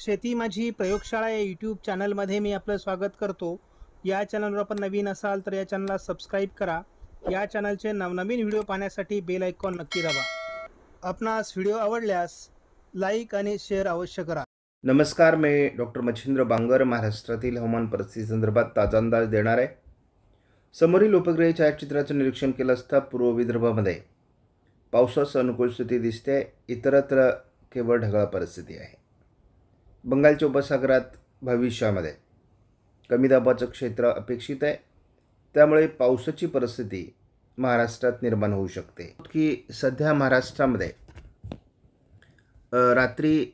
शेती माझी प्रयोगशाळा या यूट्यूब चॅनलमध्ये मी आपलं स्वागत करतो. या चॅनलवर आपण नवीन असाल तर या चॅनलला सबस्क्राईब करा. या चॅनलचे नवनवीन व्हिडिओ पाहण्यासाठी बेल आयकॉन नक्की दाबा. आपणास व्हिडिओ आवडल्यास लाईक आणि शेअर अवश्य करा. नमस्कार मी डॉक्टर मच्छिंद्र बांगर महाराष्ट्रातील हवामान परिस्थिती संदर्भात ताजा अंदाज देणार आहे. समोरील उपग्रह छायाचित्राचं निरीक्षण केलं असता पूर्व विदर्भामध्ये पावसाचं अनुकूल स्थिती दिसते इतरत्र केवळ ढगाळ परिस्थिती आहे. बंगालच्या उपसागरात भविष्यामध्ये कमी दाबाचं क्षेत्र अपेक्षित आहे. त्यामुळे पावसाची परिस्थिती महाराष्ट्रात निर्माण होऊ शकते. की सध्या महाराष्ट्रामध्ये रात्री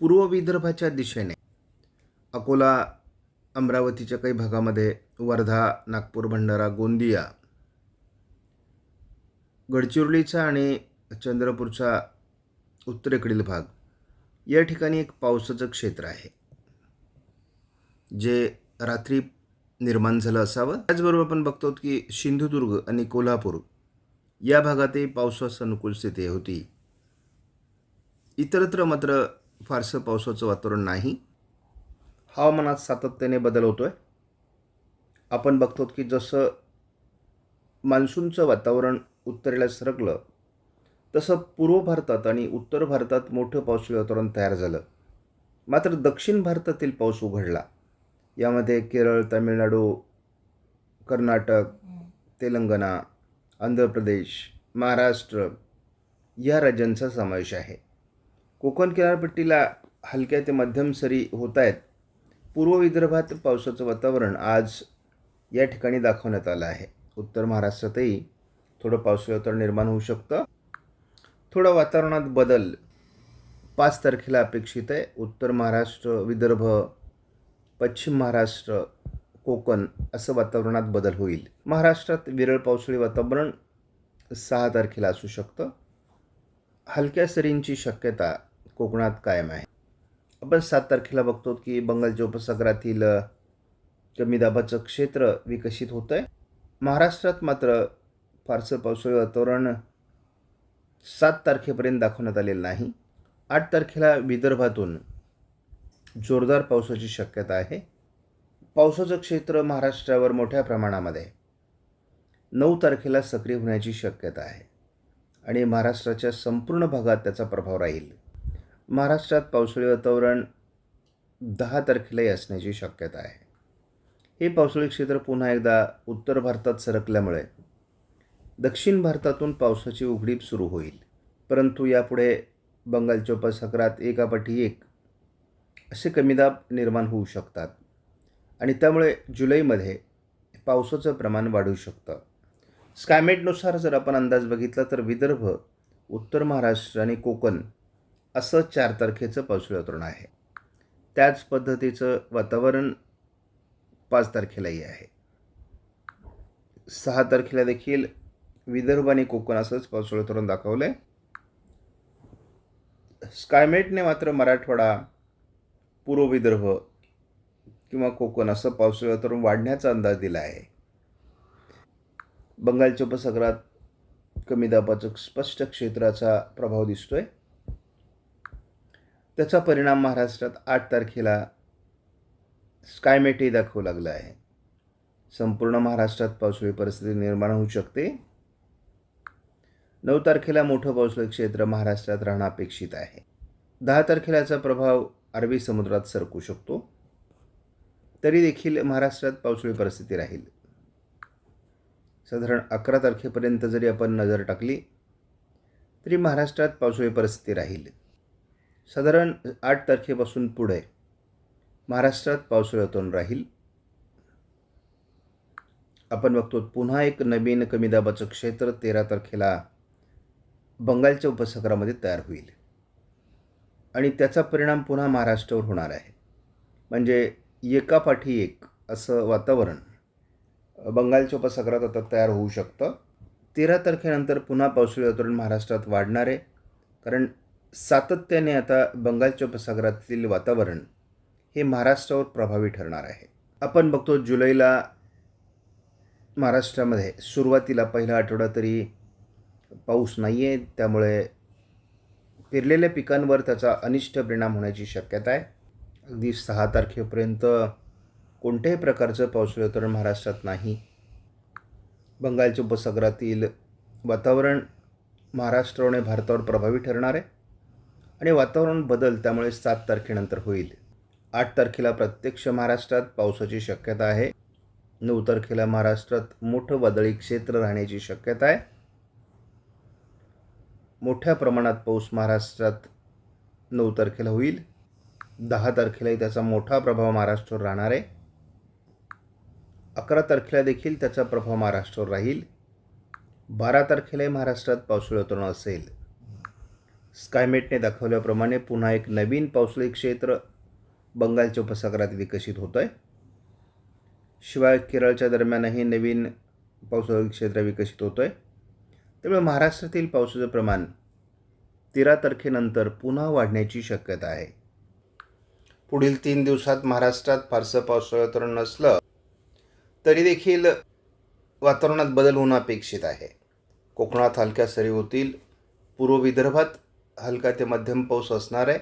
पूर्व विदर्भाच्या दिशेने अकोला अमरावतीच्या काही भागामध्ये वर्धा नागपूर भंडारा गोंदिया गडचिरोलीचा आणि चंद्रपूरचा उत्तरेकडील भाग या ठिकाणी एक पावसाचं क्षेत्र आहे जे रात्री निर्माण झालं असावं. त्याचबरोबर आपण बघतो की सिंधुदुर्ग आणि कोल्हापूर या भागातही पावसास अनुकूल स्थिती होती. इतरत्र मात्र फारसं पावसाचं वातावरण नाही. हवामानात सातत्याने बदल होतो आहे आपण बघतो की जसं मान्सूनचं वातावरण उत्तरेला सरकलं तसं पूर्व भारतात आणि उत्तर भारतात मोठं पावसाळी वातावरण तयार झालं. मात्र दक्षिण भारतातील पाऊस उघडला. यामध्ये केरळ तामिळनाडू कर्नाटक तेलंगणा आंध्र प्रदेश महाराष्ट्र या राज्यांचा समावेश आहे. कोकण किनारपट्टीला हलक्या ते मध्यम सरी होत आहेत. पूर्व विदर्भात पावसाचं वातावरण आज या ठिकाणी दाखवण्यात आलं आहे. उत्तर महाराष्ट्रातही थोडं पावसाळी वातावरण निर्माण होऊ शकतं. थोडं वातावरणात बदल. पाच तारखेला अपेक्षित आहे. उत्तर महाराष्ट्र विदर्भ पश्चिम महाराष्ट्र कोकण असं वातावरणात बदल होईल. महाराष्ट्रात विरळ पावसाळी वातावरण सहा तारखेला असू शकतं. हलक्या सरींची शक्यता कोकणात कायम आहे. आपण सात तारखेला बघतो की बंगालच्या उपसागरातील कमी दाबाचं क्षेत्र विकसित होतं आहे महाराष्ट्रात मात्र फारसं पावसाळी वातावरण सात तारखेपर्यंत दाखवण्यात आलेलं नाही. आठ तारखेला विदर्भातून जोरदार पावसाची शक्यता आहे. पावसाचं क्षेत्र महाराष्ट्रावर मोठ्या प्रमाणामध्ये नऊ तारखेला सक्रिय होण्याची शक्यता आहे. आणि महाराष्ट्राच्या संपूर्ण भागात त्याचा प्रभाव राहील. महाराष्ट्रात पावसाळी वातावरण दहा तारखेलाही असण्याची शक्यता आहे. हे पावसाळी क्षेत्र पुन्हा एकदा उत्तर भारतात सरकल्यामुळे दक्षिण भारतातून पावसाची उघडीप सुरू होईल. परंतु यापुढे बंगालच्या उपसागरात एकापाठी एक असे कमीदाब निर्माण होऊ शकतात आणि त्यामुळे जुलैमध्ये पावसाचं प्रमाण वाढू शकतं. स्कायमेटनुसार जर आपण अंदाज बघितला तर विदर्भ उत्तर महाराष्ट्र आणि कोकण असं चार तारखेचं पावसाळी वातावरण आहे. त्याच पद्धतीचं वातावरण पाच तारखेलाही आहे. सहा तारखेला देखील विदर्भ आणि कोकण असंच पावसाळं वातावरण दाखवलं आहे स्कायमेटने मात्र मराठवाडा पूर्व विदर्भ किंवा कोकण असं पावसाळी वातावरण वाढण्याचा अंदाज दिला आहे. बंगालच्या उपसागरात कमी दाबाचं स्पष्ट क्षेत्राचा प्रभाव दिसतोय. त्याचा परिणाम महाराष्ट्रात आठ तारखेला स्कायमेटही दाखवू लागला आहे. संपूर्ण महाराष्ट्रात पावसाळी परिस्थिती निर्माण होऊ शकते. नऊ तारखेला मोठं पावसाळी क्षेत्र महाराष्ट्रात राहणं अपेक्षित आहे. दहा तारखेलाचा प्रभाव अरबी समुद्रात सरकू शकतो. तरी देखील महाराष्ट्रात पावसाळी परिस्थिती राहील. साधारण अकरा तारखेपर्यंत जरी आपण नजर टाकली तरी महाराष्ट्रात पावसाळी परिस्थिती राहील. साधारण आठ तारखेपासून पुढे महाराष्ट्रात पावसाळ्यातून राहील. आपण बघतो पुन्हा एक नवीन कमी दाबाचं क्षेत्र तेरा तारखेला बंगालच्या उपसागरामध्ये तयार होईल. आणि त्याचा परिणाम पुन्हा महाराष्ट्रावर होणार आहे. म्हणजे एकापाठी एक असं वातावरण बंगालच्या उपसागरात आता तयार होऊ शकतं. तेरा तारखेनंतर पुन्हा पावसाळी वातावरण महाराष्ट्रात वाढणार आहे. कारण सातत्याने आता बंगालच्या उपसागरातील वातावरण हे महाराष्ट्रावर प्रभावी ठरणार आहे. आपण बघतो जुलैला महाराष्ट्रामध्ये सुरुवातीला पहिला आठवडा तरी पाऊस नाही आहे त्यामुळे पेरलेल्या पिकांवर त्याचा अनिष्ट परिणाम होण्याची शक्यता आहे. अगदी सहा तारखेपर्यंत कोणत्याही प्रकारचं पावसाळी वातावरण महाराष्ट्रात नाही. बंगालच्या उपसागरातील वातावरण महाराष्ट्र आणि भारतावर प्रभावी ठरणार आहे. आणि वातावरण बदल त्यामुळे सात तारखेनंतर होईल. आठ तारखेला प्रत्यक्ष महाराष्ट्रात पावसाची शक्यता आहे. नऊ तारखेला महाराष्ट्रात मोठं वादळी क्षेत्र राहण्याची शक्यता आहे. मोठ्या प्रमाणात पाऊस महाराष्ट्रात नऊ तारखेला होईल. दहा तारखेलाही त्याचा मोठा प्रभाव महाराष्ट्रावर राहणार आहे. अकरा तारखेला देखील त्याचा प्रभाव महाराष्ट्रावर राहील. बारा तारखेलाही महाराष्ट्रात पावसाळी वातावरण असेल. स्कायमेटने दाखवल्याप्रमाणे पुन्हा एक नवीन पावसाळी क्षेत्र बंगालच्या उपसागरात विकसित होतं आहे शिवाय केरळच्या दरम्यानही नवीन पावसाळी क्षेत्र विकसित होतं आहे त्यामुळे महाराष्ट्रातील पावसाचं प्रमाण तेरा तारखेनंतर पुन्हा वाढण्याची शक्यता आहे. पुढील तीन दिवसात महाराष्ट्रात फारसं पावसाळं नसलं तरी देखील वातावरणात बदल होणं अपेक्षित आहे. कोकणात हलक्या सरी होतील पूर्व विदर्भात हलका ते मध्यम पाऊस असणार आहे.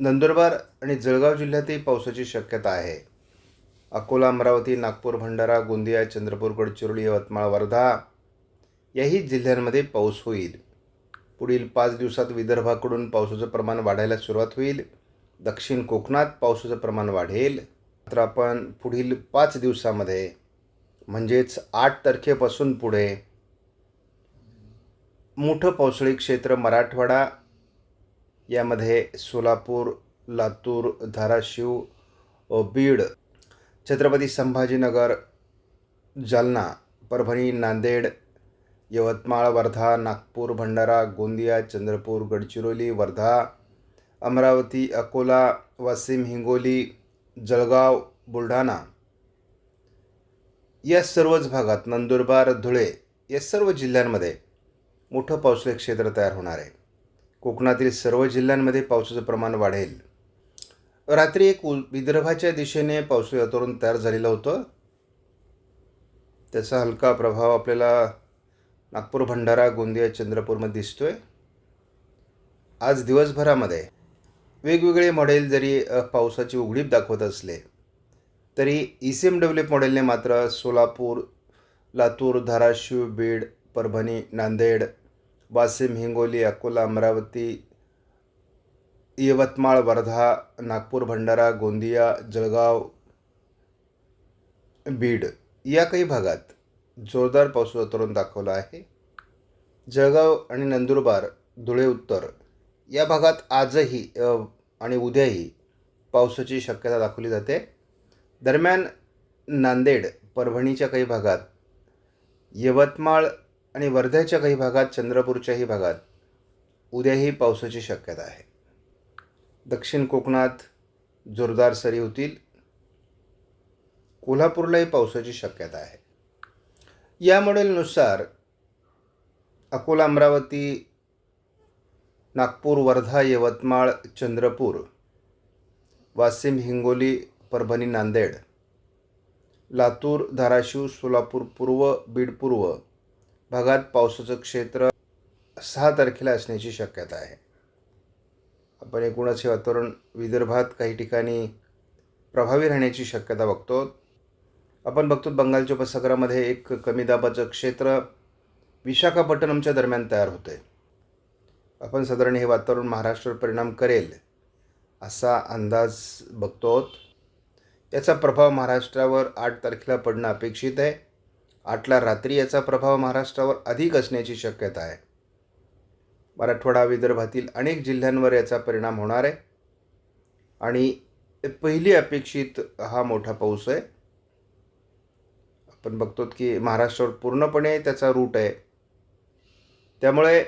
नंदुरबार आणि जळगाव जिल्ह्यातही पावसाची शक्यता आहे. अकोला अमरावती नागपूर भंडारा गोंदिया चंद्रपूर गडचिरोली यवतमाळ वर्धा याही जिल्ह्यांमध्ये पाऊस होईल. पुढील पाच दिवसात विदर्भाकडून पावसाचं प्रमाण वाढायला सुरुवात होईल. दक्षिण कोकणात पावसाचं प्रमाण वाढेल. तर आपण पुढील पाच दिवसामध्ये म्हणजेच आठ तारखेपासून पुढे मोठं पावसाळी क्षेत्र मराठवाडा यामध्ये सोलापूर लातूर धाराशिव बीड छत्रपती संभाजीनगर जालना परभणी नांदेड यवतमाळ वर्धा नागपूर भंडारा गोंदिया चंद्रपूर गडचिरोली वर्धा अमरावती अकोला वाशिम हिंगोली जळगाव बुलढाणा. या सर्वच भागात नंदुरबार धुळे या सर्व जिल्ह्यांमध्ये मोठं पावसाळी क्षेत्र तयार होणार आहे. कोकणातील सर्व जिल्ह्यांमध्ये पावसाचं प्रमाण वाढेल. रात्री एक उल विदर्भाच्या दिशेने पावसाळी वातावरण तयार झालेलं होतं. त्याचा हलका प्रभाव आपल्याला नागपूर भंडारा गोंदिया चंद्रपूरमध्ये दिसतोय. आज दिवसभरामध्ये वेगवेगळे मॉडेल जरी पावसाची उघडीप दाखवत असले तरी ई सी एम डब्ल्यू मॉडेलने मात्र सोलापूर लातूर धाराशिव बीड परभणी नांदेड वाशिम हिंगोली अकोला अमरावती यवतमाळ वर्धा नागपूर भंडारा गोंदिया जळगाव बीड या काही भागात जोरदार पाऊस वातावरण दाखवलं आहे. जळगाव आणि नंदुरबार धुळे उत्तर या भागात आजही आणि उद्याही पावसाची शक्यता दाखवली जाते. दरम्यान नांदेड परभणीच्या काही भागात यवतमाळ आणि वर्ध्याच्या काही भागात चंद्रपूरच्याही भागात उद्याही पावसाची शक्यता आहे. दक्षिण कोकणात जोरदार सरी होतील. कोल्हापूरलाही पावसाची शक्यता आहे. या मॉडेलनुसार अकोला अमरावती नागपूर वर्धा यवतमाळ चंद्रपूर वाशिम हिंगोली परभणी नांदेड लातूर धाराशिव सोलापूर पूर्व बीड पूर्व भागात पावसाचं क्षेत्र सहा तारखेला असण्याची शक्यता आहे. आपण एकूणच हे वातावरण विदर्भात काही ठिकाणी प्रभावी राहण्याची शक्यता बघतो. आपण बघतो बंगालच्या उपसागरामध्ये एक कमी दाबाचं क्षेत्र विशाखापट्टणमच्या दरम्यान तयार होतं आहे आपण साधारण हे वातावरण महाराष्ट्रावर परिणाम करेल असा अंदाज बघतो याचा प्रभाव महाराष्ट्रावर आठ तारखेला पडणं अपेक्षित आहे. आठला रात्री याचा प्रभाव महाराष्ट्रावर अधिक असण्याची शक्यता आहे. मराठवाडा विदर्भातील अनेक जिल्ह्यांवर याचा परिणाम होणार आहे. आणि पहिली अपेक्षित हा मोठा पाऊस आहे. आपण बघतो की महाराष्ट्रावर पूर्णपणे त्याचा रूट आहे. त्यामुळे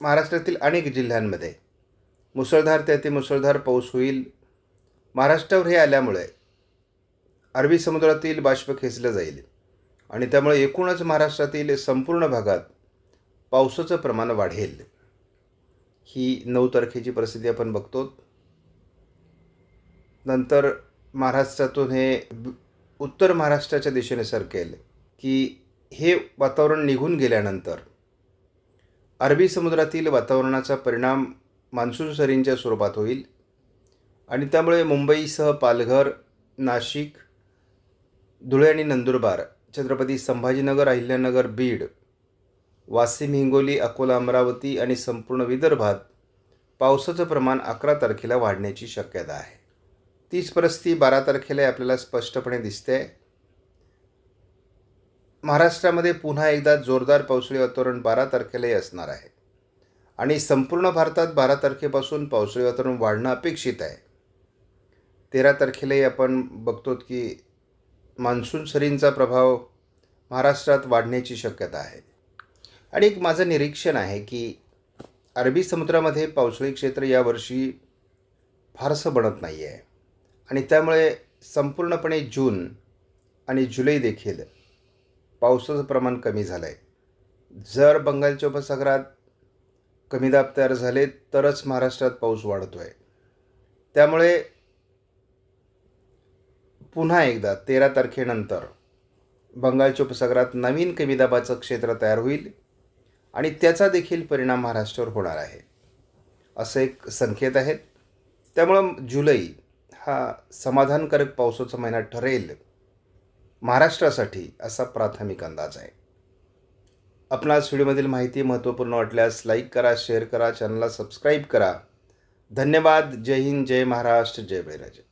महाराष्ट्रातील अनेक जिल्ह्यांमध्ये मुसळधार ते अतिमुसळधार पाऊस होईल. महाराष्ट्रावर हे आल्यामुळे अरबी समुद्रातील बाष्प खेचलं जाईल आणि त्यामुळे एकूणच महाराष्ट्रातील संपूर्ण भागात पावसाचं प्रमाण वाढेल. ही नऊ तारखेची परिस्थिती आपण बघतो नंतर महाराष्ट्रातून हे उत्तर महाराष्ट्राच्या दिशेने सरकेल की हे वातावरण निघून गेल्यानंतर अरबी समुद्रातील वातावरणाचा परिणाम मान्सून सरींच्या स्वरूपात होईल आणि त्यामुळे मुंबईसह पालघर नाशिक धुळे आणि नंदुरबार छत्रपती संभाजीनगर अहिल्यानगर बीड वाशिम हिंगोली अकोला अमरावती आणि संपूर्ण विदर्भात पावसाचं प्रमाण अकरा तारखेला वाढण्याची शक्यता आहे. तीच परिस्थिती बारा तारखेला आपल्याला स्पष्टपणे दिसते. महाराष्ट्रामध्ये पुन्हा एकदा जोरदार पावसाळी वातावरण बारा तारखेलाही असणार आहे. आणि संपूर्ण भारतात बारा तारखेपासून पावसाळी वातावरण वाढणं अपेक्षित आहे. तेरा तारखेलाही आपण बघतो की मान्सून सरींचा प्रभाव महाराष्ट्रात वाढण्याची शक्यता आहे. आणि एक माझं निरीक्षण आहे की अरबी समुद्रामध्ये पावसाळी क्षेत्र यावर्षी फारसं बनत नाही आहे आणि त्यामुळे संपूर्णपणे जून आणि जुलै देखील पावसाचं प्रमाण कमी झालं आहे जर बंगालच्या उपसागरात कमी दाब तयार झाले तरच महाराष्ट्रात पाऊस वाढतो आहे त्यामुळे पुन्हा एकदा तेरा तारखेनंतर बंगालच्या उपसागरात नवीन कमी दाबाचं क्षेत्र तयार होईल आणि त्याचा देखील परिणाम महाराष्ट्रावर होणार आहे. असं एक संकेत आहेत त्यामुळं जुलै हा समाधानकारक पावसाचा महिना ठरेल महाराष्ट्रासाठी असा प्राथमिक अंदाज आहे. आपणास व्हिडिओमधील माहिती महत्त्वपूर्ण वाटल्यास लाईक करा शेअर करा चॅनलला सबस्क्राईब करा. धन्यवाद. जय हिंद. जय महाराष्ट्र. जय बळीराजे.